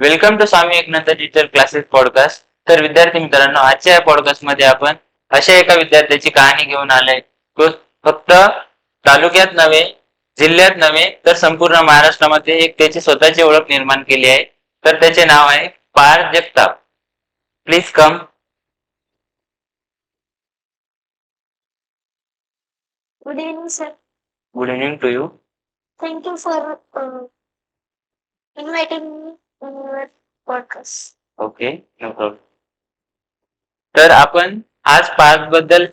Welcome to Swami Eknath teacher classes podcast तर विद्यार्थी मित्रांनो आजच्या या पॉडकास्टमध्ये आपण अशा एका विद्यार्थ्याची कहाणी घेऊन आलोय. तो फक्त तालुक्यात नव्हे जिल्ह्यात नव्हे तर संपूर्ण महाराष्ट्रामध्ये एक त्याची स्वतःची ओळख निर्माण केली आहे. तर त्याचे नाव आहे पार Jagtap. Please come Good evening, sir. Good evening to you Thank you for uh, okay no problem तर आपण आज पार्थबद्दल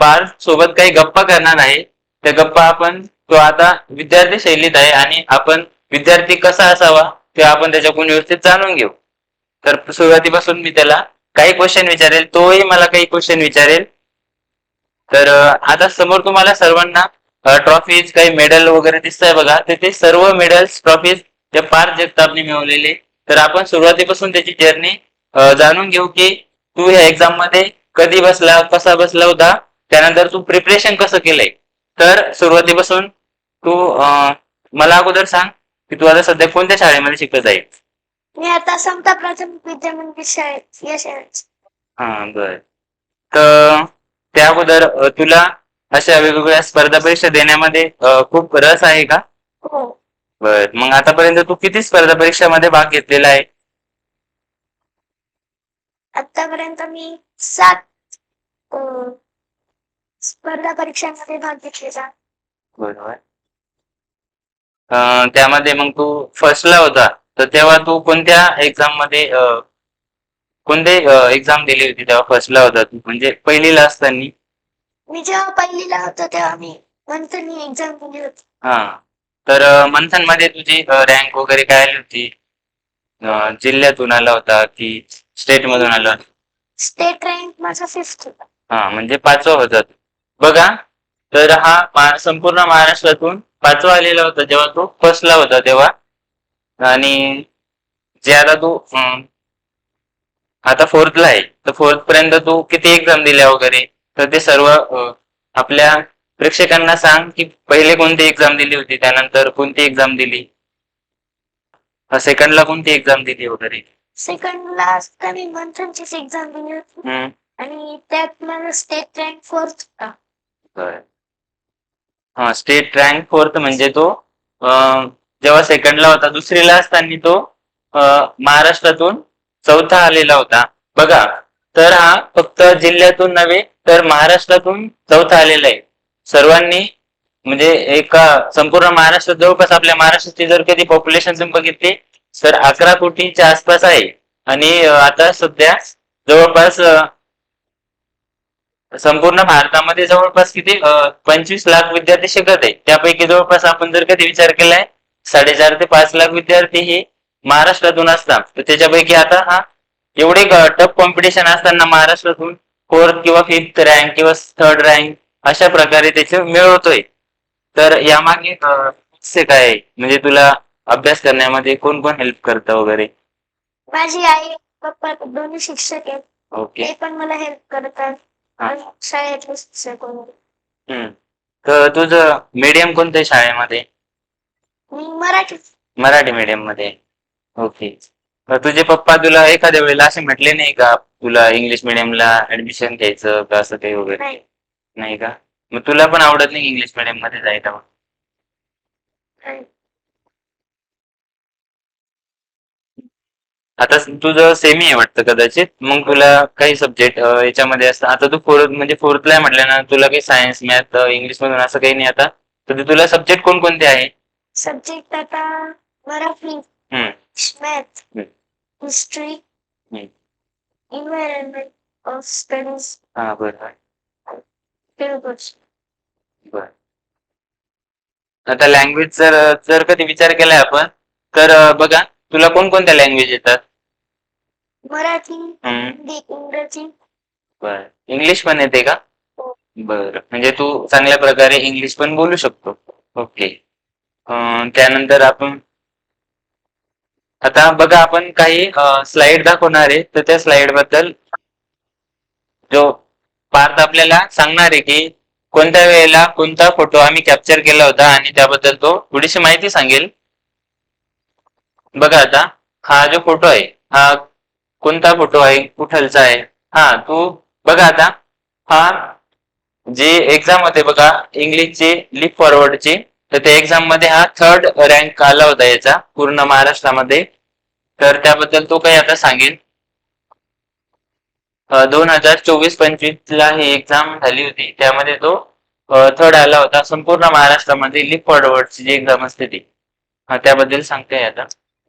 पार्थ सोबत काही गप्पा करणार आहे. त्या गप्पा आपण तो आता विद्यार्थी शैलीत आहे आणि आपण विद्यार्थी कसा असावा ते आपण त्याच्याकडून व्यवस्थित जाणून घेऊ. तर सुरुवातीपासून मी त्याला काही क्वेश्चन विचारेल तोही मला काही क्वेश्चन विचारेल. तर आता समोर तुम्हाला सर्वांना ट्रॉफीज काही मेडल वगैरे दिसत आहे बघा. तर ते सर्व मेडल्स ट्रॉफीज त्या पार्थ जगतापने मिळवलेले तर आपण सुरुवातीपासून त्याची जर्नी जाणून घेऊ की तू ह्या एक्झाममध्ये कधी बसला कसा बसला होता त्यानंतर तू प्रिपरेशन कसं केलंय? तर सुरुवातीपासून तू मला अगोदर सांग की तू आता सध्या कोणत्या शाळेमध्ये शिकत आहे? मी आता समता प्राथमिक विद्या मंदिर शाळेत या शाळेत. हा बर. तर त्या अगोदर तुला अशा वेगवेगळ्या स्पर्धा परीक्षा देण्यामध्ये खूप रस आहे का? हो. बर. मग आतापर्यंत तू किती स्पर्धा परीक्षामध्ये भाग घेतलेला आहे? आतापर्यंत मी सात अं, स्पर्धा परीक्षांमध्ये भाग घेतलेला. बरोबर. अं, त्यामध्ये मग तू फर्स्टला होता. तर तेव्हा तू कोणत्या एक्झाममध्ये अं, कोणते एक्झाम दिली होती तेव्हा फर्स्टला होता तू? म्हणजे पहिलीला असताना? मी जेव्हा पहिलीला होतो तेव्हा मी मंथली एक्झाम दिली होती. हा. तर मंथनमध्ये तुझी रँक वगैरे काय आली होती? अं, जिल्ह्यातून आला होता की स्टेट मधून आला होता? स्टेट रँक माझा फिफ्थ होता. हा म्हणजे पाचवा होता तू. बघा तर हा संपूर्ण महाराष्ट्रातून पाचवा आलेला होता जेव्हा तो फर्स्टला होता तेव्हा. आणि जे आता तू अं, आता फोर्थला आहे. तर फोर्थ पर्यंत तू किती एक्झाम दिल्या वगैरे? तर ते सर्व अं, आपल्या प्रेक्षकांना सांग की पहिले कोणती एक्झाम दिली होती त्यानंतर कोणती एक्झाम दिली? सेकंडला कोणती एक्झाम दिली वगैरे? सेकंडला असताना मी मंथनचीच एक्झाम दिली होती. हम्म. आणि त्यात माझा स्टेट रँक फोर्थ होता. बरं. हा स्टेट रँक फोर्थ म्हणजे तो जेव्हा सेकंडला होता दुसरीला असताना तो महाराष्ट्रातून चौथा आलेला होता. बघा तर हा फक्त जिल्ह्यातून नव्हे तर महाराष्ट्रातून चौथा आलेला आहे. सर्वांनी म्हणजे एका संपूर्ण महाराष्ट्र जवळपास आपल्या महाराष्ट्राची जर कधी पॉप्युलेशन तुम्ही बघितली तर अकरा कोटीच्या आसपास आहे. आणि आता सध्या जवळपास संपूर्ण भारतामध्ये जवळपास किती पंचवीस लाख विद्यार्थी शिकत आहे. त्यापैकी जवळपास आपण जर कधी विचार केलाय साडेचार ते पाच लाख विद्यार्थी हे महाराष्ट्रातून असतात. तर त्याच्यापैकी आता हा एवढे टफ कॉम्पिटिशन असताना महाराष्ट्रातून फोर्थ किंवा फिफ्थ रँक किंवा थर्ड रँक अशा प्रकारे त्याचे मिळवतोय तर यामागे काय आहे? म्हणजे तुला अभ्यास करण्यामध्ये कोण कोण हेल्प करतं वगैरे? माझी आई पप्पा दोन्ही शिक्षक आहेत. ओके. ते पण मला हेल्प करतात. हा. आणि शाळेतले शिक्षक वगैरे. हम्म. तर तुझं मीडियम कोणत्या शाळेमध्ये? मी मराठी. मराठी मीडियममध्ये. ओके. तर तुझे पप्पा तुला एखाद्या वेळेला असे म्हटले नाही का तुला इंग्लिश मिडियमला ऍडमिशन घ्यायचं का असं काही वगैरे? नाही. नाही का मग तुला पण आवडत नाही इंग्लिश मिडियममध्ये जायला मग? आता तुझं सेमी आहे वाटतं कदाचित मग तुला काही सब्जेक्ट याच्यामध्ये असतं आता तू फोर्थ म्हणजे फोर्थला आहे म्हटलं ना तुला काही सायन्स मॅथ इंग्लिश मधून असं काही नाही आता तर तुला सब्जेक्ट कोणकोणते आहे सब्जेक्ट आता Marathi. Math. History hmm. Environment of studies हा बरं पेपर्स बर. आता लँग्वेज जर जर कधी विचार केलाय आपण तर बघा तुला कोणकोणत्या लँग्वेज येतात? मराठी हम्म. हिंदी इंग्रजी. बर. इंग्लिश पण येते का? हो. बर. म्हणजे तू चांगल्या प्रकारे इंग्लिश पण बोलू शकतो. ओके. त्यानंतर आपण आता बघा आपण काही स्लाइड दाखवणार आहे. तर त्या स्लाइडबद्दल जो पार्थ आपल्याला सांगणार आहे की कोणत्या वेळेला कोणता फोटो आम्ही कॅप्चर केला होता आणि त्याबद्दल तो थोडीशी माहिती सांगेल. बघा आता हा जो फोटो आहे हा कोणता फोटो आहे कुठलचा आहे? हा तू बघा आता हा जे एक्झाम होते बघा इंग्लिशचे लिप फॉरवर्डचे तर त्या एक्झाममध्ये हा थर्ड रँक आला होता याचा पूर्ण महाराष्ट्रामध्ये. तर त्याबद्दल तो काही आता सांगेल. दोन हजार चोवीस पंचवीस ला ही एक्झाम झाली होती. त्यामध्ये तो थर्ड आला होता. संपूर्ण महाराष्ट्रामध्ये लिप फॉरवर्डची जी एक्झाम असते ती. त्याबद्दल सांगते आता.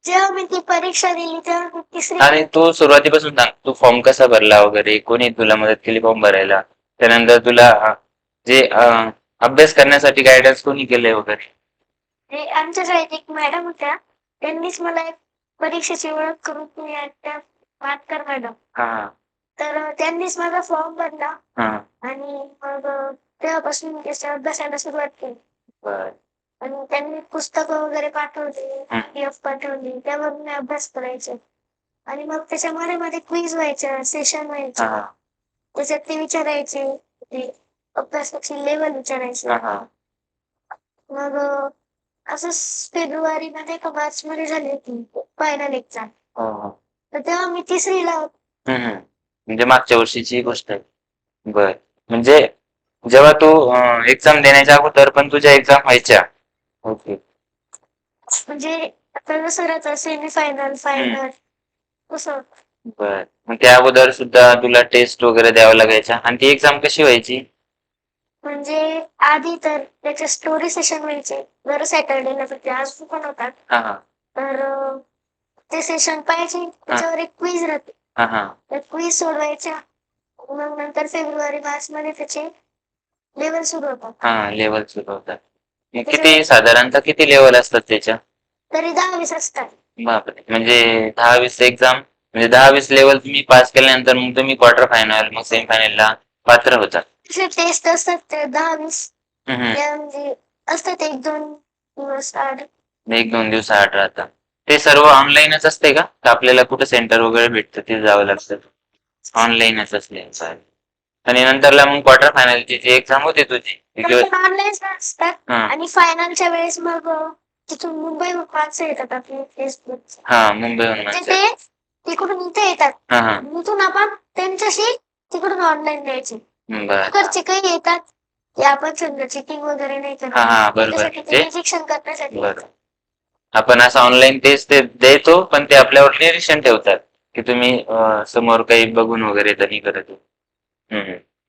जेव्हा मी ती परीक्षा दिली तेव्हा तिसरी आणि तू सुरुवातीपासून सांग. तू फॉर्म कसा भरला वगैरे? कोणी तुला मदत केली फॉर्म भरायला? त्यानंतर तुला जे अभ्यास करण्यासाठी गायडन्स कोणी केले वगैरे? ते आमच्या शाळेत एक मॅडम होत्या. त्यांनीच मला एक परीक्षेची ओळख करून आणि त्या मातकर मॅडम हा. तर त्यांनीच माझा फॉर्म भरला. हा. आणि मग तेव्हापासून त्याच्या अभ्यासाला सुरुवात केली. बर. आणि त्यांनी पुस्तकं वगैरे पाठवली. पीडीएफ पाठवली. त्यावर मी अभ्यास करायचे. आणि मग त्याच्यामध्ये मध्ये क्विज व्हायचे सेशन व्हायचे. हा. त्याच्यात ते विचारायचे ते अभ्यासाची लेवल विचारायचे. हा मग असंच फेब्रुवारी मध्ये का मार्च मध्ये झाली होती फायनल एक्झाम हो, हो. तर तेव्हा मी तिसरीला होते. हम्म, हम्म. म्हणजे मागच्या वर्षीची गोष्ट आहे. बर. म्हणजे जेव्हा तू एक्झाम देण्याच्या अगोदर पण तुझ्या एक्झाम व्हायच्या. ओके. म्हणजे आता सेमी फायनल फायनल बर. मग त्या अगोदर सुद्धा तुला टेस्ट वगैरे द्यावं लागायच्या. आणि ती एक्झाम कशी व्हायची? म्हणजे आधी तर त्याचे स्टोरी सेशन व्हायचे. दर सॅटर्डेला तर ते आज पण होतात. तर ते सेशन पाहिजे त्याच्यावर एक क्विज राहते. हा हा. त्या क्विज सोडवायच्या मग नंतर फेब्रुवारी मार्च मध्ये त्याचे लेवल सुरू होतात. हा लेवल सुरू होतात. मग किती साधारणतः किती लेवल असतात त्याच्या? तरी दहा वीस असतात. बापरे. म्हणजे दहा वीस एक्झाम म्हणजे दहा वीस लेवल तुम्ही पास केल्यानंतर मग तुम्ही क्वार्टर फायनल मग सेमी फायनलला पात्र होता. तसे टेस्ट असतात ते दहा वीस हम्म, हम्म. त्या म्हणजे असतात एक दोन दिवस आठ एक दोन दिवस आठ राहतात. ते सर्व ऑनलाईनच असते का? आपल्याला कुठं सेंटर वगैरे भेटतं ते जावं लागतं? ऑनलाईनच असते. चालेल. आणि नंतरला मग क्वार्टर फायनलची जी एक्झाम होती तुझी ऑनलाईन असतात. आणि फायनलच्या वेळेस मग तिथून मुंबई माणसं येतात आपली फेसबुक हा मुंबईहून. ते तिकडून इथे येतात. इथून आपण त्यांच्याशी तिकडून ऑनलाईन द्यायचे. तिकडचे काही येतात. आपण समजा चेकिंग वगैरे नाही करत. निरीक्षण करण्यासाठी. आपण असं ऑनलाईन तेच ते देतो पण ते आपल्यावर निरीक्षण ठेवतात की तुम्ही समोर काही बघून वगैरे तर नाही करत.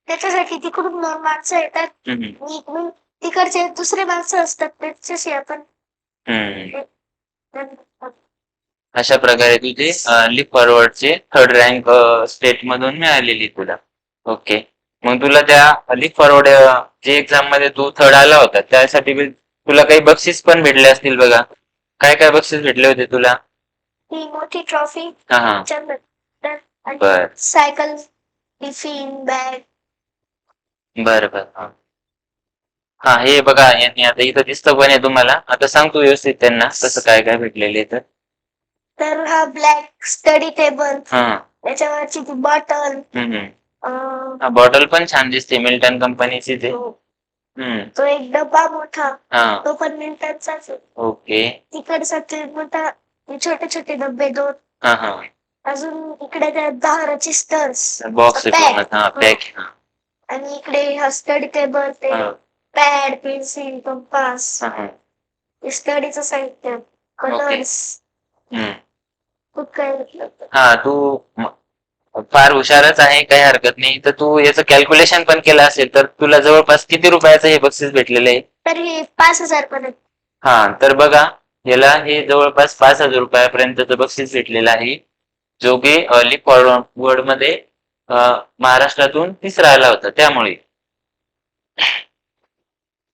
त्याच्यासाठी तिकडून माणसं येतात. इकडून तिकडचे दुसरे माणसं असतात त्याच्याशी आपण. अशा प्रकारे तुझे लिप फॉरवर्डचे थर्ड रँक स्टेट मधून मिळालेली तुला. ओके मग तुला त्या लिप फॉरवर्ड जे एक्झाममध्ये तू थर्ड आला होता त्यासाठी तुला काही बक्षीस पण भेटले असतील बघा. काय काय बक्षीस भेटले होते तुला? ही मोठी ट्रॉफी हा हा. बर. Cycle tiffin bag. बर बर हा. हा हे बघा यांनी आता इथं दिसतं पण आहे तुम्हाला. आता सांग तू व्यवस्थित त्यांना कसं काय काय भेटलेले तर तर हा ब्लॅक स्टडी टेबल हा. त्याच्यावरची ती बॉटल हम्म, हम्म. हा बॉटल पण छान दिसते मिल्टन कंपनीची ते. हम्म तो एक डब्बा मोठा हा. तो पण मिनिटांचाच आहे. ओके. तिकडचा ते मोठा छोटे छोटे डब्बे दोन. हा हा. अजून इकडे त्या दहा रजिस्टर्स बॉक्स Pack. हा पॅक आणि इकडे हा स्टडी टेबल ते हा. पॅड पेन्सिल कंपास हा, हा. स्टडीचं साहित्य कलर्स हम्म. खूप काही घेतलं होतं. हा तू म- फार हुशारच आहे काही हरकत नाही. तर तू याचं कॅल्क्युलेशन पण केलं असेल तर तुला जवळपास किती रुपयाचं हे बक्षीस भेटलेलं आहे? तर हे पाच हजार पर्यंत. हा तर बघा याला हे जवळपास पाच हजार रुपयापर्यंतचं बक्षीस भेटलेलं आहे. जो की लिप फॉरवर्डमध्ये महाराष्ट्रातून तिसरा आला होता त्यामुळे.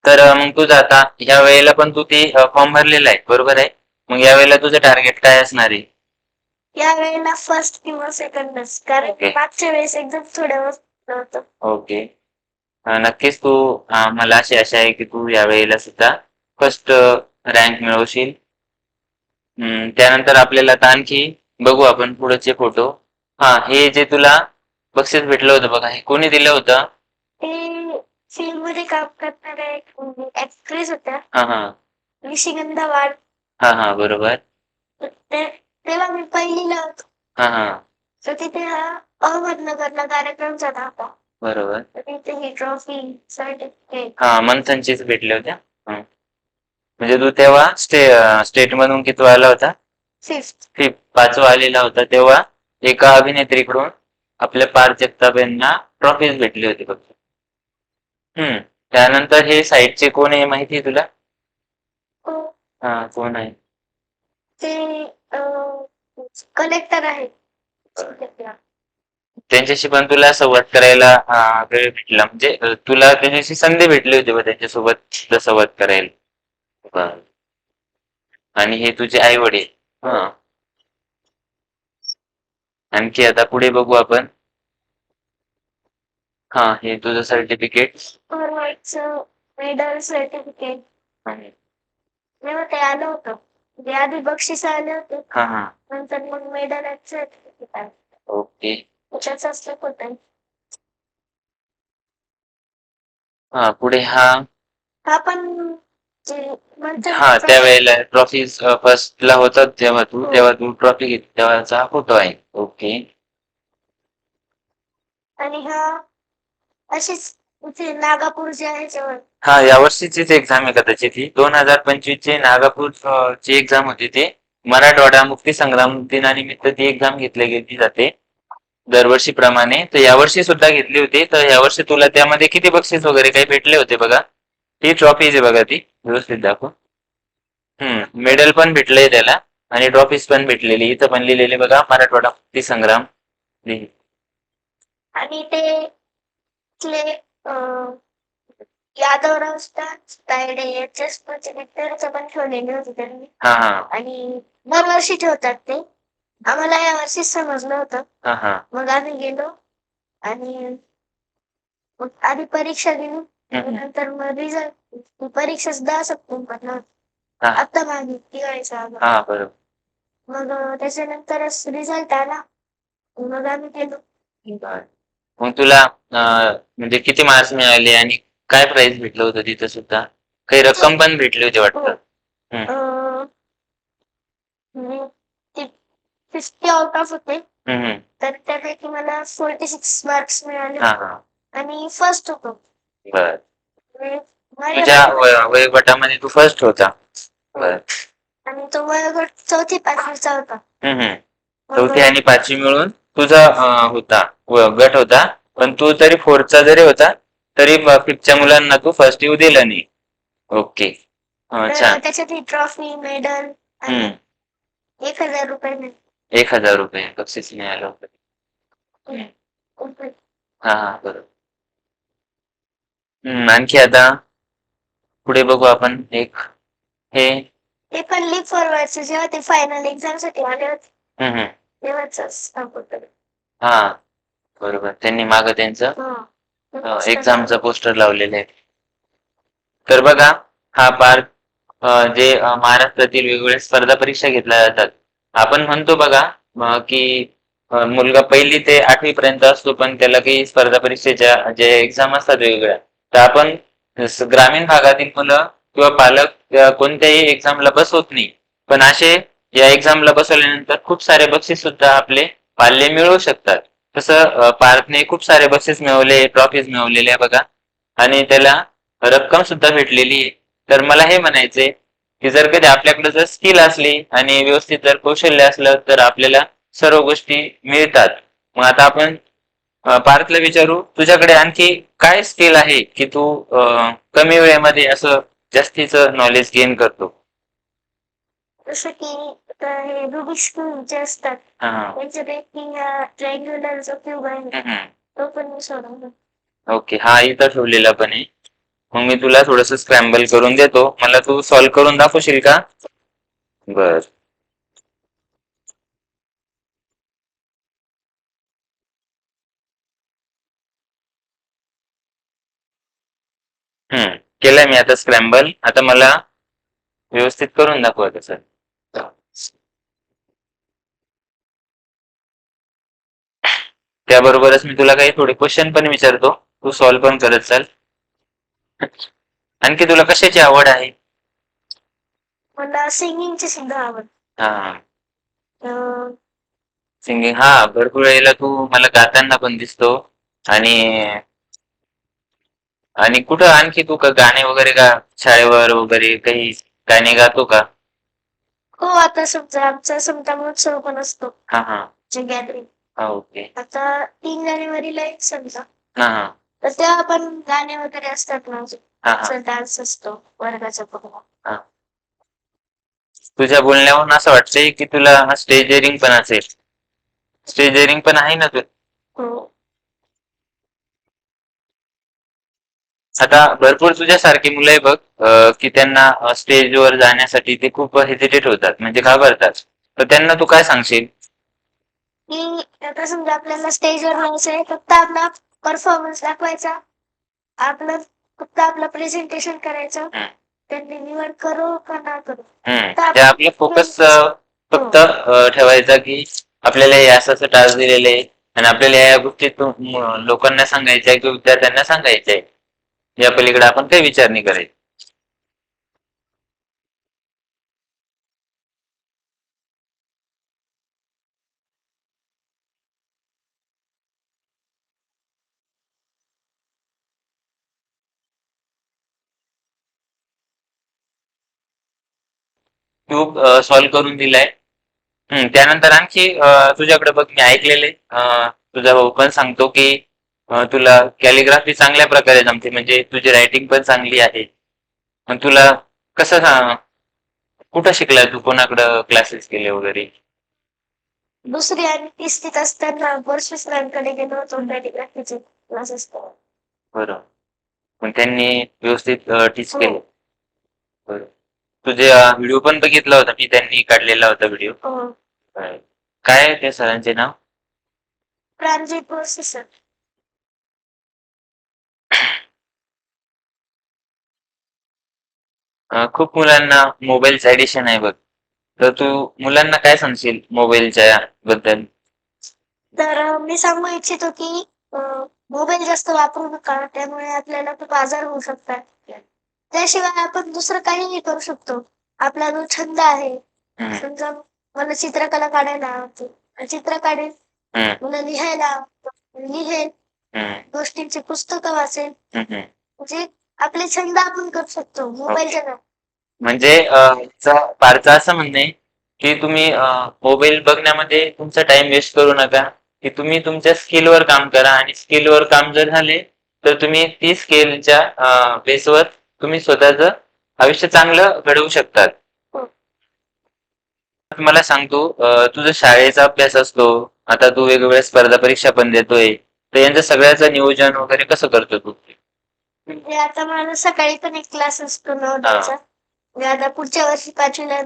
तर मग तुझं आता ह्या वेळेला पण तू ते फॉर्म भरलेला आहे बरोबर आहे? मग या वेळेला तुझं टार्गेट काय असणार आहे? या वेळेला फर्स्ट किंवा सेकंडच कारण Okay. मागच्या वेळेस एकदम थोड्या नव्हतं ओके अं, नक्कीच तू अं, मला अशी आशा आहे की तू या वेळेला सुद्धा फर्स्ट रँक मिळवशील. हम्म, त्यानंतर आपल्याला आता आणखी बघू आपण पुढचे फोटो हा हे जे तुला बक्षीस भेटलं होतं बघा हे कोणी दिलं होतं? ते फिल्ममध्ये काम करणाऱ्या एक ऍक्ट्रेस होत्या. हा हा. निशिगंधा वाड. हा हा बरोबर. तेव्हा मी पहिलीला होतो हा हा. तर तिथे हा अहमदनगरला कार्यक्रम झाला होता. बरोबर. तर तिथे ही ट्रॉफी सर्टिफिकेट हा मंथनचीच भेटले होत्या. हं. म्हणजे तू तेव्हा स्टे स्टेट मधून किती आला होता? फिफ्थ फिफ्थ पाचवा आलेला होता तेव्हा एका अभिनेत्रीकडून आपल्या पार्थ जगताप यांना ट्रॉफीज भेटली होती फक्त. हम्म. त्यानंतर हे साईडचे कोण आहे माहिती आहे तुला? हा कोण आहे? ते कलेक्टर आहे. त्यांच्याशी पण तुला संवाद करायला अं, वेळ भेटला. म्हणजे अं, तुला त्यांच्याशी संधी भेटली होती बा त्यांच्यासोबत सुद्धा संवाद करायला. बरं. आणि हे तुझे आई वडील हा. आणखी आता पुढे बघू आपण. हा हे तुझं सर्टिफिकेट मेडल सर्टिफिकेट तेव्हा ते आलं होतं. म्हणजे आधी बक्षीस आले होते. हा हा. नंतर मग मेडल आलं ओके. असलं होतं. हा पुढे हा. हा पण जे हा त्यावेळेला ट्रॉफी फर्स्ट ला होता तेव्हा तू हो. तेव्हा तू ट्रॉफी घेतली तेव्हाचा हा फोटो आहे. ओके. आणि हा अशीच हा या वर्षीचीच एक्झाम आहे कदाचित ही दोन हजार पंचवीस ची नागपूर अं, ची एक्झाम होती ती मराठवाडा मुक्ती संग्राम दिनानिमित्त ती एक्झाम घेतली गेली जाते दरवर्षी प्रमाणे तर यावर्षी सुद्धा घेतली होती. तर यावर्षी तुला त्यामध्ये किती बक्षीस वगैरे काही भेटले होते बघा? ही ट्रॉफी आहे बघा ती व्यवस्थित दाखव. हम्म मेडल पण भेटलंय त्याला आणि ट्रॉफीज पण भेटलेली. इथं पण लिहिलेले बघा मराठवाडा मुक्ती संग्राम. आणि ते यादवराव स्टार्स तायडे याच्याच पिक्चरचं पण ठेवलेले होते त्यांनी हा हा आणि दरवर्षी ठेवतात ते आम्हाला या वर्षी समजलं होतं हा हा मग आम्ही गेलो आणि मग आधी परीक्षा दिली हम्म. नंतर मग रिझल्ट परीक्षा दहा सप्टेंबरला होती. हा. आता मागे दिवाळीचा आला. हा बरोबर मग अं, त्याच्यानंतरच रिझल्ट आला मग आम्ही गेलो बरं. मग तुला म्हणजे किती मार्क्स मिळाले आणि काय प्राइस भेटलं होतं तिथं सुद्धा? काही रक्कम पण भेटली होती वाटतं. फिफ्टी आउट ऑफ होते. तर त्यापैकी मला फोर्टी सिक्स मार्क्स मिळाले. हा हा. आणि फर्स्ट होतो. बर. तुझ्या वयोगटामध्ये तू फर्स्ट होता. बर. आणि तो वयोगट चौथी पाचवीचा होता. चौथी आणि पाचवी मिळून तुझा होता. व- गट होता. पण तू तरी फोर्थचा जरी होता तरी फिफ्थच्या मुलांना तू फर्स्ट येऊ दिलं नाही. ओके अं, तर छान. त्याच्यात ही ट्रॉफी मेडल हम्म. एक हजार रुपये. एक हजार रुपये. बक्षीस मिळालं. होतं हा हा बरोबर. हम्म, आणखी आता पुढे बघू आपण एक. हे. ते पण लीग फॉरवर्डचे जेव्हा ते फायनल एक्झामसाठी आले होते. तेव्हाच. हा बरोबर. त्यांनी माग त्यांचं. एक्झामचं पोस्टर लावलेलं आहे. तर बघा हा पार्क जे महाराष्ट्रातील वेगवेगळ्या स्पर्धा परीक्षा घेतल्या जातात. आपण म्हणतो बघा की मुलगा पहिली ते आठवी पर्यंत असतो पण त्याला काही स्पर्धा परीक्षेच्या जे एक्झाम असतात वेगवेगळ्या. तर आपण ग्रामीण भागातील मुलं किंवा पालक कोणत्याही एक्झामला बसवत नाही. पण असे या एक्झामला बसवल्यानंतर खूप सारे बक्षीस सुद्धा आपले पाल्य मिळवू शकतात. तसं पार्थने खूप सारे बक्षीस मिळवले ट्रॉफीज मिळवलेले आहे बघा. आणि त्याला रक्कम सुद्धा भेटलेली आहे. तर मला हे म्हणायचंय की जर कधी आपल्याकडे जर स्किल असली आणि व्यवस्थित जर कौशल्य असलं तर आपल्याला सर्व गोष्टी मिळतात. मग आता आपण पार्थला विचारू तुझ्याकडे आणखी काय स्किल आहे की तू कमी वेळेमध्ये असं जास्तीचं नॉलेज गेन करतो? जसं की हे रुबिक्स क्यूब जे असतात हा. त्यांच्यापैकी हा ट्रायंग्युलरचा क्यूब आहे. तो पण मी सोडवला. ओके हा इथं ठेवलेला पण आहे. मग मी तुला थोडस स्क्रॅम्बल करून देतो. मला तू सॉल्व्ह करून दाखवशील का? बर. हम्म केलंय मी आता स्क्रॅम्बल आता मला व्यवस्थित करून दाखवा कसं त्याबरोबरच मी तुला काही थोडे क्वेश्चन पण विचारतो. तू सॉल्व्ह पण करत चाल. आणखी तुला कशाची आवड आहे? मला सिंगिंगची सुद्धा आवड. हा. सिंगिंग हा भरपूर वेळेला तू मला गाताना पण दिसतो. आणि आणि कुठं आणखी तू का गाणे वगैरे गा शाळेवर वगैरे काही गाणे गातो का? हो आता समजा आमचा समता महोत्सव पण असतो. हा हा. गॅदरिंग. हा ओके. आता तीन जानेवारीला एक समजा. हा हा. तर तेव्हा पण गाणे वगैरे असतात ना हा हा. डान्स असतो वर्गाचा प्रोग्राम तुझ्या बोलण्यावरून असं वाटतंय की तुला स्टेजरिंग पण असेल. स्टेजरिंग पण आहे ना तू? हो. आता भरपूर तुझ्यासारखी मुलं आहे बघ अं, की त्यांना स्टेजवर जाण्यासाठी ते खूप हेजिटेट होतात म्हणजे घाबरतात. तर त्यांना तू काय सांगशील? की आता समजा आपल्याला स्टेजवर राहायचंय फक्त आपला परफॉर्मन्स दाखवायचा. आपलं फक्त आपलं प्रेझेंटेशन करायचं. त्यांनी निवड करो का ना करो. तर आपलं फोकस फक्त अं, ठेवायचा की आपल्याला हे असं टास्क दिलेले आहे आणि आपल्याला या गोष्टी लोकांना सांगायच्या आहे किंवा विद्यार्थ्यांना सांगायच्या. आहे या पलीकडे आपण काही विचार नाही करायचा. क्यूब सॉल्व्ह करून दिलाय. त्यानंतर आणखी तुझ्याकडे बघ मी ऐकलेले तुझा भाऊ पण सांगतो की तुला कॅलिग्राफी चांगल्या प्रकारे जमते म्हणजे तुझी रायटिंग पण चांगली आहे. मग तुला कसं कुठं शिकलाय तू? कोणाकडं क्लासेस केले वगैरे? दुसरी आणि तिसरीत असताना वर्ष सरांकडे गेलो होतो कॅलिग्राफीचे क्लासेस बरं. पण त्यांनी व्यवस्थित टीच हो. केलं. बरं. तुझे व्हिडिओ पण बघितला होता मी त्यांनी काढलेला होता व्हिडिओ? काय आहे त्या सरांचे नाव? प्रांजित बोरसे सर. अं, खूप मुलांना मोबाईलचं ऍडिशन आहे बघ. तर तू मुलांना काय सांगशील मोबाईलच्या बद्दल? तर अं, मी सांगू इच्छितो की मोबाईल जास्त वापरू नका त्यामुळे आपल्याला खूप आजार होऊ शकतात. त्याशिवाय आपण दुसरं काहीही करू शकतो. आपला जो छंद आहे समजा मला चित्रकला काढायला आवडते. चित्र काढेल मला लिहायला आवडतं. लिहेल गोष्टींची पुस्तकं वाचेल. म्हणजे आपले छंद आपण करू शकतो मोबाईलच्या नाही. म्हणजे अं, चा- पारचं असं म्हणणं आहे की तुम्ही मोबाईल बघण्यामध्ये तुमचा टाइम वेस्ट करू नका. की तुम्ही तुमच्या स्किलवर काम करा. आणि स्किलवर काम जर झाले तर तुम्ही ती स्किलच्या बेसवर तुम्ही स्वतःचं आयुष्य चांगलं घडवू शकतात. हो. मला सांगतो तुझा शाळेचा अभ्यास असतो आता तू वेगवेगळ्या स्पर्धा परीक्षा पण देतोय तर यांचं सगळ्याचं नियोजन वगैरे कसं करतो तू? म्हणजे आता मला सकाळी पण एक क्लास असतो आता पुढच्या वर्षी पाचवीला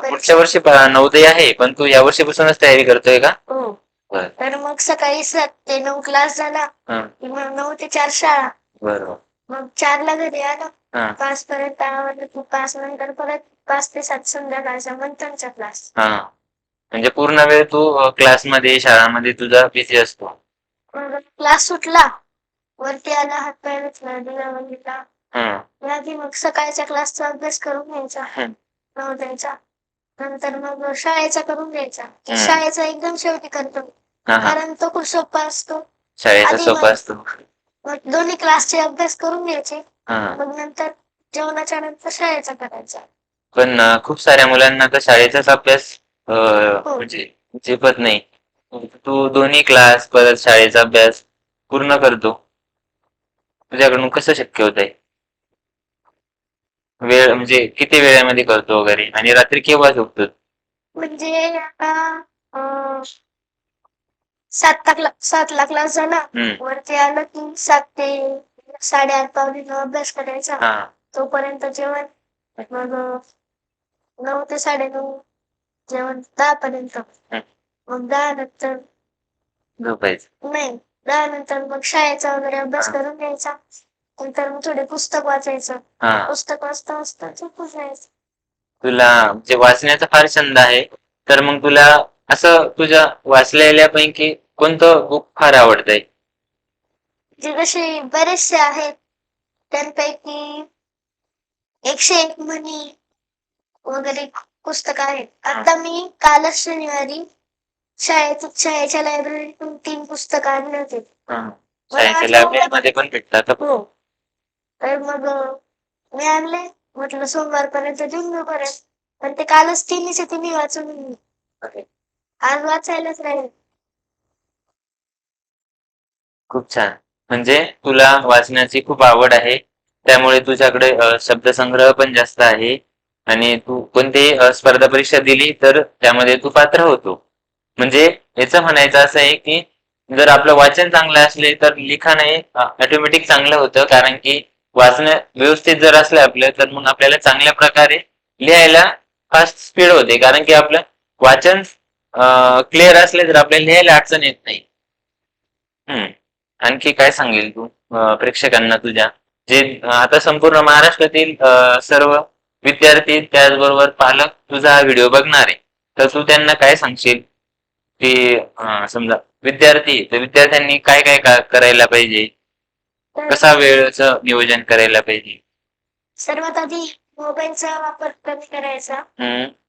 पुढच्या वर्षी नवोदय आहे पण तू या वर्षीपासूनच तयारी करतोय का? हो. तर मग सकाळी सात ते नऊ क्लास झाला. मग नऊ ते चार शाळा. बरोबर. मग चारला घरी आलो. हा. पाच पर्यंत आवडलं की पाच नंतर परत पाच ते सात संध्याकाळचा मंथनचा क्लास हा. म्हणजे पूर्ण वेळ तू क्लासमध्ये शाळामध्ये तुझा बिझी असतो. मग क्लास सुटला. वरती आला हात पाय धुतला बघितला. हा. आधी मग सकाळच्या क्लासचा अभ्यास करून घ्यायचा. हम्म. नवोदयचा नंतर मग शाळेचा करून घ्यायचा. शाळेचा एकदम शेवटी करतो. हा हा. कारण तो खूप सोपा असतो. शाळेचा आधी सोपा मग- असतो. मग दोन्ही क्लासचे अभ्यास करून घ्यायचे. हा. मग नंतर जेवणाच्या नंतर शाळेचा करायचा. पण अं, खूप साऱ्या मुलांना तर शाळेचाच अभ्यास अं, हो. म्हणजे झेपत नाही. तू दोन्ही क्लास परत शाळेचा अभ्यास पूर्ण करतो. तुझ्याकडून कसं शक्य होत आहे वेळ म्हणजे किती वेळामध्ये करतो वगैरे? आणि रात्री केव्हा झोपतो? म्हणजे आता अं, सातला क्ला सातला क्लास झाला हम्म. वरती आलं की सात ते साडेआठ पावणे नऊ अभ्यास करायचा. हा. तोपर्यंत जेवण. मग नऊ ते साडेनऊ जेवण दहा पर्यंत. मग दहा नंतर झोपायचं. नाही दहा नंतर मग शाळेचा वगैरे अभ्यास हा. करून घ्यायचा. नंतर मग थोडे पुस्तक वाचायचं. हा. पुस्तक वाचता वाचता झोपून जायचं. तुला म्हणजे वाचण्याचा फार छंद आहे तर मग तुला असं तुझ्या वाचलेल्यापैकी कोणतं बुक फार आवडतंय? जे जसे बरेचसे आहेत त्यांपैकी एकशे एक म्हणी वगैरे पुस्तकं आहेत. आता मी कालच शनिवारी शाळेत शाळेच्या लायब्ररीतून तीन पुस्तकं आणले होते. हा. पण भेटतात हो. तर मग मी आणले. म्हटलं सोमवारपर्यंत देऊन देऊ परत पण ते कालच तिन्हीचे तिन्ही वाचून आज वाचायलाच राहील खूप छान. म्हणजे तुला वाचण्याची खूप आवड आहे त्यामुळे तुझ्याकडे शब्द शब्दसंग्रह पण जास्त आहे आणि तू कोणतीही स्पर्धा परीक्षा दिली तर त्यामध्ये तू पात्र होतो. म्हणजे याचं म्हणायचं असं आहे की जर आपलं वाचन चांगलं असले तर लिखाण हे ऑटोमॅटिक चांगलं होतं कारण की वाचणं व्यवस्थित जर असलं आपलं तर मग आपल्याला चांगल्या प्रकारे लिहायला फास्ट स्पीड होते. कारण की आपलं वाचन क्लिअर असले तर आपल्याला लिहायला अडचण येत नाही. हम्म. आणखी काय सांगेल तू प्रेक्षकांना तुझ्या? जे आता संपूर्ण महाराष्ट्रातील सर्व विद्यार्थी त्याचबरोबर पालक तुझा हा व्हिडिओ बघणार आहे. तर तू त्यांना काय सांगशील? की समजा विद्यार्थी तर विद्यार्थ्यांनी काय काय करायला पाहिजे? कसा वेळेचं नियोजन करायला पाहिजे? सर्वात आधी मोबाईलचा वापर कमी करायचा.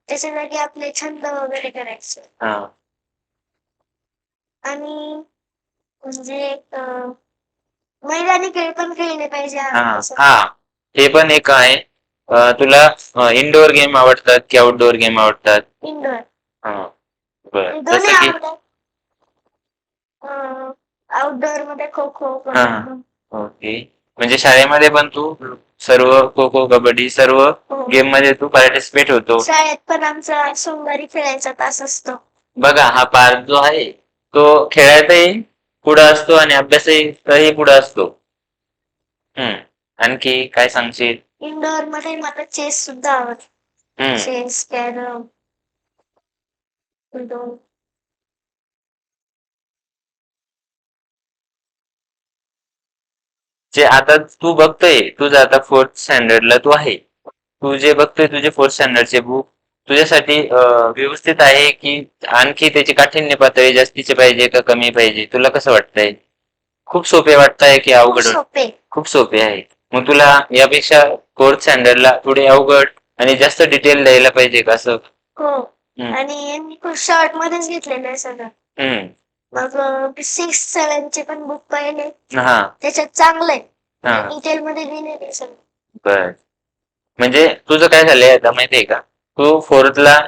त्याच्या जागी आपले छंद वगैरे करायचे. हा. आणि म्हणजे अं, मैदानी खेळ पण खेळले पाहिजे हा हा. हे पण एक आहे. अं, तुला इनडोअर गेम आवडतात की आउटडोअर गेम आवडतात? इंडोर हा. बर. दोन्ही जसं की आवडतात. आउटडोअरमध्ये खो खो हा. ओके. म्हणजे शाळेमध्ये पण तू सर्व खो खो कबड्डी सर्व हो. गेममध्ये तू पार्टिसिपेट होतो. शाळेत पण आमचा सोमवारी खेळायचा तास असतो. बघा हा पार्क जो आहे तो खेळायतही पुढं असतो आणि अभ्यासही पुढं असतो. हम्म. आणखी काय सांगशील? इंडोरमध्ये मला चेस सुद्धा आवडतो. हम्म. चेस कॅरम जे आता तू बघतोय तुझं आता फोर्थ स्टँडर्डला तू आहे. तू जे बघतोय तुझे फोर्थ स्टँडर्डचे बुक तुझ्यासाठी व्यवस्थित आहे की आणखी त्याची काठिण्य पातळी जास्तीचे पाहिजे का कमी पाहिजे? तुला कसं वाटतंय? खूप सोपे वाटतंय की अवघड खूप सोपे. आहे. मग तुला यापेक्षा फोर्थ स्टँडर्डला थोडे अवघड आणि जास्त डिटेल द्यायला पाहिजे का असं? हो. आणि शॉर्ट मध्येच घेतलेलं आहे सगळं. मग सिक्स सेवन चे पण बुक पाहिले. हा. त्याच्यात चांगलं आहे. डिटेल मध्ये लिहिलेलं आहे सगळं. बर. म्हणजे तुझं काय झालंय आता माहितीये का? तू फोर्थला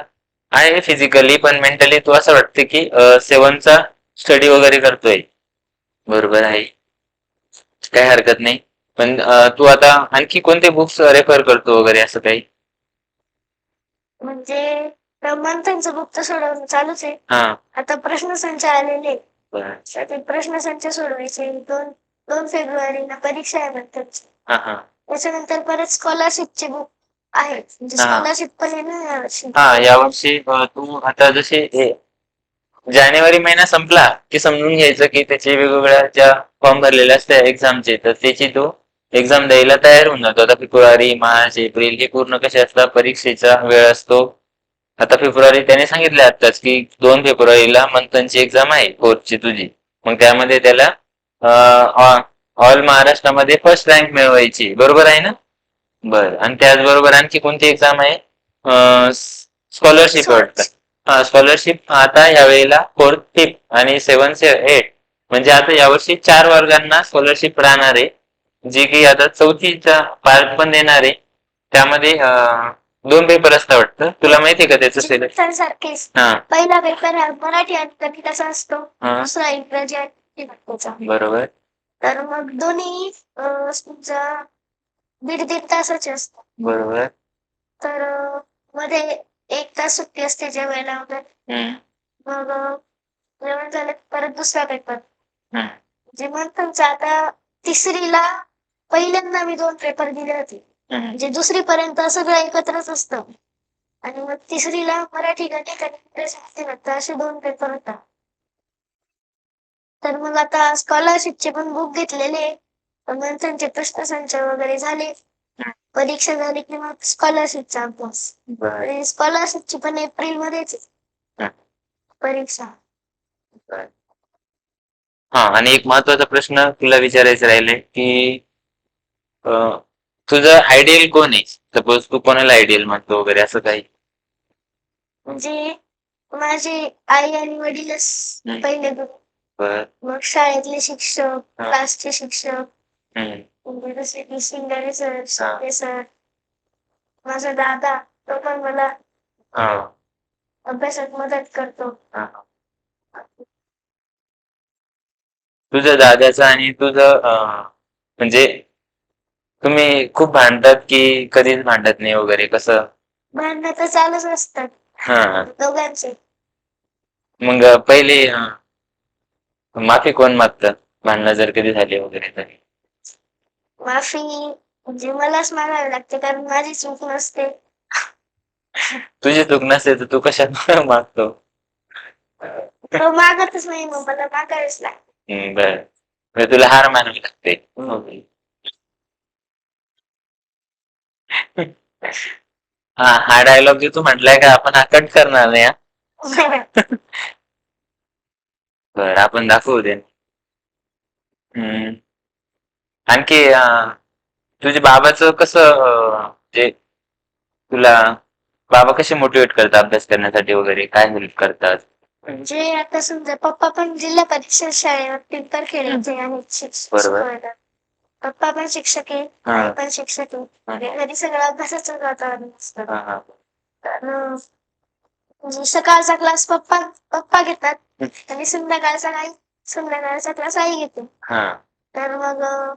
आहे फिजिकली पण मेंटली तू असं वाटतं की सेवनचा स्टडी वगैरे करतोय. बरोबर आहे. काही हरकत नाही. पण अं, तू आता आणखी कोणते बुक्स रेफर करतो वगैरे असं काही? म्हणजे मंथनचं बुक तर सोडवणं चालूच आहे. हा. आता प्रश्नसंच आलेले. बरं. तर ते प्रश्नसंच सोडवायचे. दोन दोन फेब्रुवारीला परीक्षा आहे हा हा. त्याच्यानंतर परत स्कॉलरशिपचे बुक आहेत. म्हणजे हा. स्कॉलरशिप पण आहे ना यावर्षी? हा यावर्षी अं, तू आता जसे हे जानेवारी महिना संपला की समजून घ्यायचं की त्याचे वेगवेगळ्या ज्या फॉर्म भरलेले असतात एक्झामचे तर त्याची तो एक्झाम द्यायला तयार होऊन जातो. आता फेब्रुवारी मार्च एप्रिल हे पूर्ण कसे असतात? परीक्षेचा वेळ असतो. आता फेब्रुवारी त्याने सांगितले आताच की दोन फेब्रुवारीला मंथनची एक्झाम आहे फोर्थची तुझी. मग त्यामध्ये त्याला ऑल महाराष्ट्रामध्ये फर्स्ट रँक मिळवायची. बरोबर आहे ना? बर. आणि त्याचबरोबर आणखी कोणती एक्झाम आहे? स्कॉलरशिप वाटतं. हा स्कॉलरशिप आता यावेळेला फोर्थ फिफ्थ आणि सेवन से एट म्हणजे आता यावर्षी चार वर्गांना स्कॉलरशिप राहणार आहे. जी की आता चौथीचा पार्ट पण देणार आहे. त्यामध्ये दोन पेपर असतात वाटतं? तुला माहितीये का त्याचं सिलेक्ट सारखेच हा. पहिला पेपर हा मराठी आणि गणिताचा असतो. हा. दुसरा इंग्रजी आणि गणिताचा बरोबर. तर मग दोन्ही अं, तुमचा दीड दीड तासाचे असतात. बरोबर. तर अं, मध्ये एक तास सुट्टी असते जेवायला वगैरे हम्म, मग अं, जेवण झालं की परत दुसरा पेपर हम्म. जे म्हणतात आता तिसरीला पहिल्यांदा मी दोन पेपर दिले होते. म्हणजे दुसरी पर्यंत सगळं एकत्रच असतं. आणि मग तिसरीला मराठी गणित असे दोन पेपर होता तर मग आता स्कॉलरशिपचे पण बुक घेतलेले मग त्यांचे प्रश्नसंच वगैरे झाले. परीक्षा झाली की मग स्कॉलरशिपचा अभ्यास स्कॉलरशिपची पण एप्रिल मध्येच. परीक्षा. हा आणि एक महत्त्वाचा प्रश्न तुला विचारायचा राहिले की तुझं आयडियल कोण आहे सपोज तू कोणाला आयडियल म्हणतो वगैरे असं काही म्हणजे माझे आई आणि वडीलच हम्म. पहिले गुरु बर मग शाळेतले शिक्षक हा. क्लासचे शिक्षक हम्म. म्हणजे जसे की सिंगारे सर शिंदे सर माझा दादा तो पण मला हा. अभ्यासात मदत करतो हा. तुझ्या दादाचं आणि तुझं अं, म्हणजे तुम्ही खूप भांडतात की कधीच भांडत नाही वगैरे कसं? भांडणं तर चालूच असतात. हा. दोघांचे. मग पहिले माफी कोण मागतं? भांडणं जर कधी झाली वगैरे तरी. माफी म्हणजे मलाच मागावी लागते कारण माझी चूक नसते. तुझी चूक नसते तर तू कशात मागतो? तो मागतच नाही मग मला मागावीच लागते. हम्म, बरं. म्हणजे तुला हार मानावी लागते. हा हा डायलॉग जे तू म्हटलाय का आपण हा कट करणार नाही हा. बरं आपण दाखवू दे. हम्म. आणखी अं, तुझ्या बाबाचं कसं अं, म्हणजे तुला बाबा कसे मोटिवेट करतात अभ्यास करण्यासाठी वगैरे काय हेल्प करतात? म्हणजे आता समजा पप्पा पण जिल्हा परिषद शाळेवर पेपर खेळायचे आणि बरोबर. पप्पा पण शिक्षक आहे हा. आई पण शिक्षक आहे. घरी सगळं अभ्यासाचं वातावरण असतं हा, हा. तर म्हणजे सकाळचा क्लास पप्पा पप्पा घेतात आणि संध्याकाळचा आई संध्याकाळचा क्लास आई घेते. हा. तर मग अं,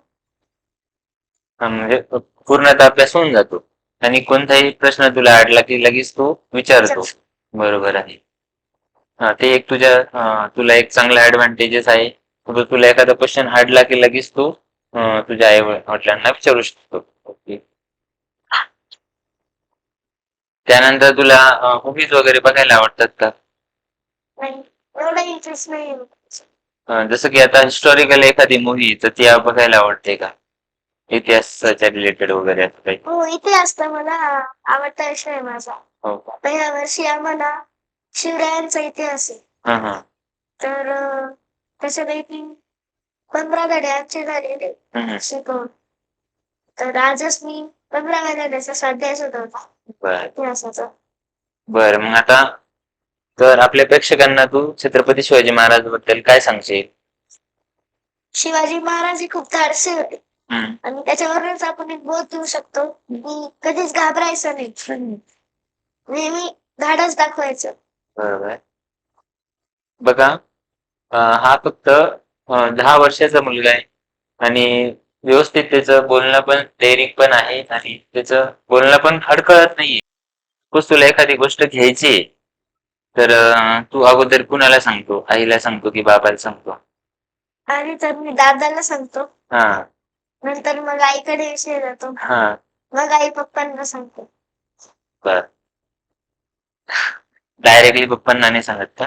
हा, म्हणजे पूर्णतः अभ्यास होऊन जातो. आणि कोणताही प्रश्न तुला अडला की लगेच तू विचारतो. बरोबर आहे. हा ते एक तुझ्या अं, तुला एक चांगला ऍडव्हान्टेजेस आहे. तुला एखादा क्वेश्चन अडला की लगेच तू तुझ्या आई वडिलांना विचारू शकतो. ओके. त्यानंतर तुला मूवीज वगैरे बघायला आवडतात का? जसं की आता हिस्टॉरिकल एखादी मूवी तर ती बघायला आवडते का? इतिहासाच्या रिलेटेड वगैरे असं काही? हो इथे असतं मला आवडता विषय आहे माझा. हो. का पहिल्या वर्षी आम्हाला शिवरायांचा इतिहास आहे. हा हा. तर त्याच्यापैकी पंधरा धडे आजचे झालेले. शिकवून तर आजच मी पंधराव्या धड्याचा स्वाध्याय होता बरं. इतिहासाचा. बर मग आता तर आपल्या प्रेक्षकांना तू छत्रपती शिवाजी महाराजबद्दल काय सांगशील? शिवाजी महाराज हे खूप धाडसे होते. आणि त्याच्यावरूनच आपण एक बोध घेऊ शकतो की कधीच घाबरायचं नाही. नेहमी धाडस दाखवायचं. बरोबर. बघा हा फक्त दहा वर्षाचा मुलगा आहे. आणि व्यवस्थित त्याचं बोलणं पण डेअरिंग पण आहे आणि त्याचं बोलणं पण खडखळत नाहीये. सपोज तुला एखादी गोष्ट घ्यायची आहे, तर तू अगोदर कुणाला सांगतो? आईला सांगतो की बाबाला सांगतो? आणि तर मी दादाला सांगतो. हा. नंतर मग आईकडे विषय जातो. हा. मग आई पप्पांना सांगतो. बर. डायरेक्टली पप्पांना नाही सांगत का?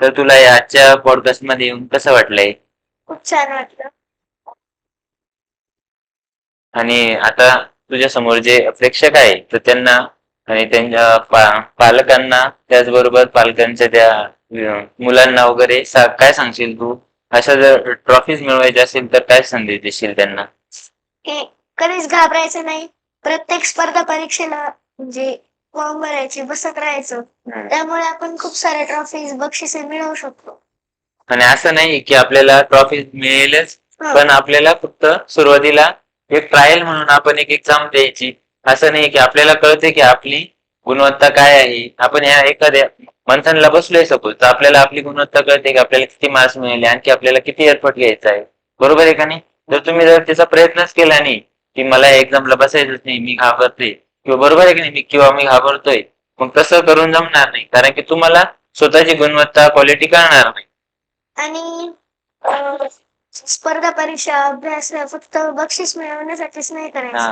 तर तुला या आजच्या पॉडकास्टमध्ये येऊन कसं वाटलंय? खूप छान वाटलं. आणि आता तुझ्या समोर जे प्रेक्षक आहे तर त्यांना आणि त्यांच्या पा- पालकांना त्याचबरोबर पालकांच्या त्या मुलांना वगैरे सा- काय सांगशील तू? अशा जर ट्रॉफीज मिळवायच्या असेल तर काय संदेश देशील त्यांना? की कधीच घाबरायचं नाही. प्रत्येक स्पर्धा परीक्षेला म्हणजे फॉर्म भरायचे बसत राहायचं. त्यामुळे आपण खूप साऱ्या ट्रॉफीज बक्षिसे मिळवू शकतो. आणि असं नाही की आपल्याला ट्रॉफी मिळेलच. पण आपल्याला फक्त सुरुवातीला एक ट्रायल म्हणून आपण एक एक्झाम द्यायची. असं नाही की आपल्याला कळते की आपली गुणवत्ता काय आहे. आपण ह्या एखाद्या मंथनला बसलोय सपोज तर आपल्याला आपली गुणवत्ता कळते की आपल्याला किती मार्क्स मिळाले आणखी आपल्याला किती एफर्ट घ्यायचा आहे. बरोबर आहे का नाही? जर तुम्ही जर त्याचा प्रयत्नच केला नाही की मला एक्झामला बसायचंच नाही मी घाबरते किंवा बरोबर आहे की नाही? मी किंवा मी घाबरतोय. मग तसं करून जमणार नाही. कारण की तुम्हाला स्वतःची गुणवत्ता क्वालिटी कळणार नाही. आणि स्पर्धा परीक्षा अभ्यास फक्त बक्षीस मिळवण्यासाठीच नाही करायचं.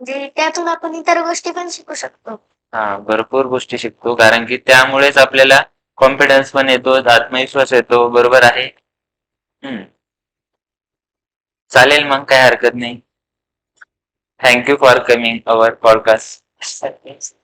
म्हणजे त्यातून आपण इतर गोष्टी पण शिकू शकतो. हा भरपूर गोष्टी शिकतो. कारण की त्यामुळेच आपल्याला कॉन्फिडन्स पण येतो आत्मविश्वास येतो. बरोबर आहे? चालेल मग काय हरकत नाही. Thank you for coming our podcast